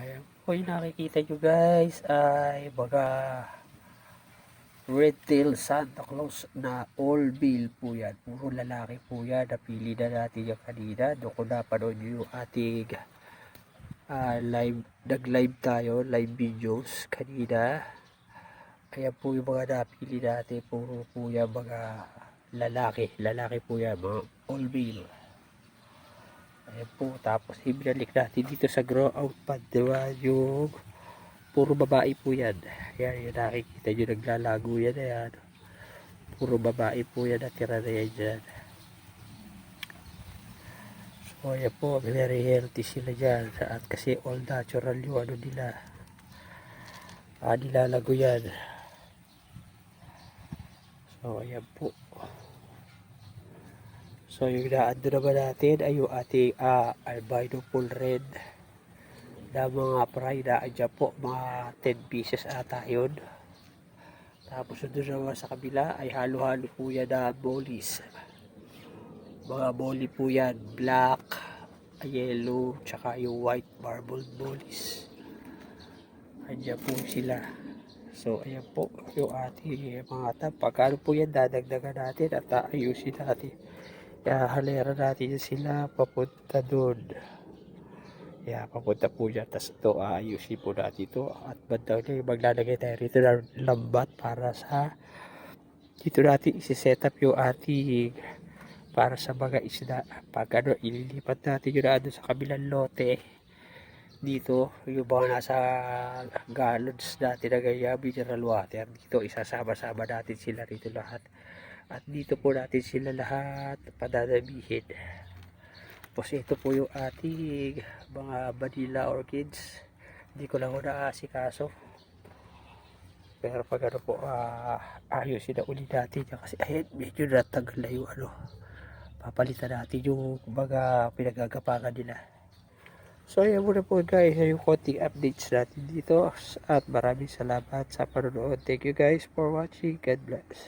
Ayan po yung nakikita nyo guys ay mga red tail Santa Claus na all bill po yan. Puro lalaki po yan. Napili na natin yung kanina. Doon ko napanood yung ating ah, live, nag-live tayo, live videos kanina. Ayan po yung mga napili natin. Puro po yan mga lalaki. Lalaki po yan, mga all bill. Ayan po, tapos ibinalik natin dito sa grow out pad, di ba? Yung puro babae po yan. Ayan, yung nakikita nyo naglalago yan. Ayan. Puro babae po yan natira na yan dyan. So, ayan po, very healthy sila dyan. At kasi all natural yung ano nila. Ah, nilalago yan. So, ayan po. So, yung naando naman natin ay yung ating ah, albino full red na mga fry na andyan po, mga 10 pieces ata yun. Tapos doon naman sa kabila ay halo-halo po yan na bolis. Mga boli po yan, black, yellow, tsaka yung white marble bolis. Andyan po sila. So, ayan po yung ating mga tap. Pagkano po yan, dadagdagan natin at ayusin natin. Kaya halera natin sila papunta doon. Kaya papunta po dyan. Tapos ito, aayusin po natin ito. At bandang niya, maglalagay tayo rito ng lambat para sa dito natin isi-set up yung ating para sa mga isda. Pag ano, ililipat natin yun na sa kabilang lote dito, yung mga nasa gallons natin na ganyan, mineral water. Dito, isasama-sama natin sila rito lahat. At dito po natin sila lahat padadamihin. Tapos ito po yung ating mga vanilla orchids. Hindi ko lang naasikaso. Pero pag ano po, ah, ayusin na uli natin. Kasi ayun, medyo natagal na yung ano. Papalitan natin yung mga pinagagapangan nila. So ayan muna po guys, yung konting updates natin dito. At maraming salamat sa panonood. Thank you guys for watching. God bless.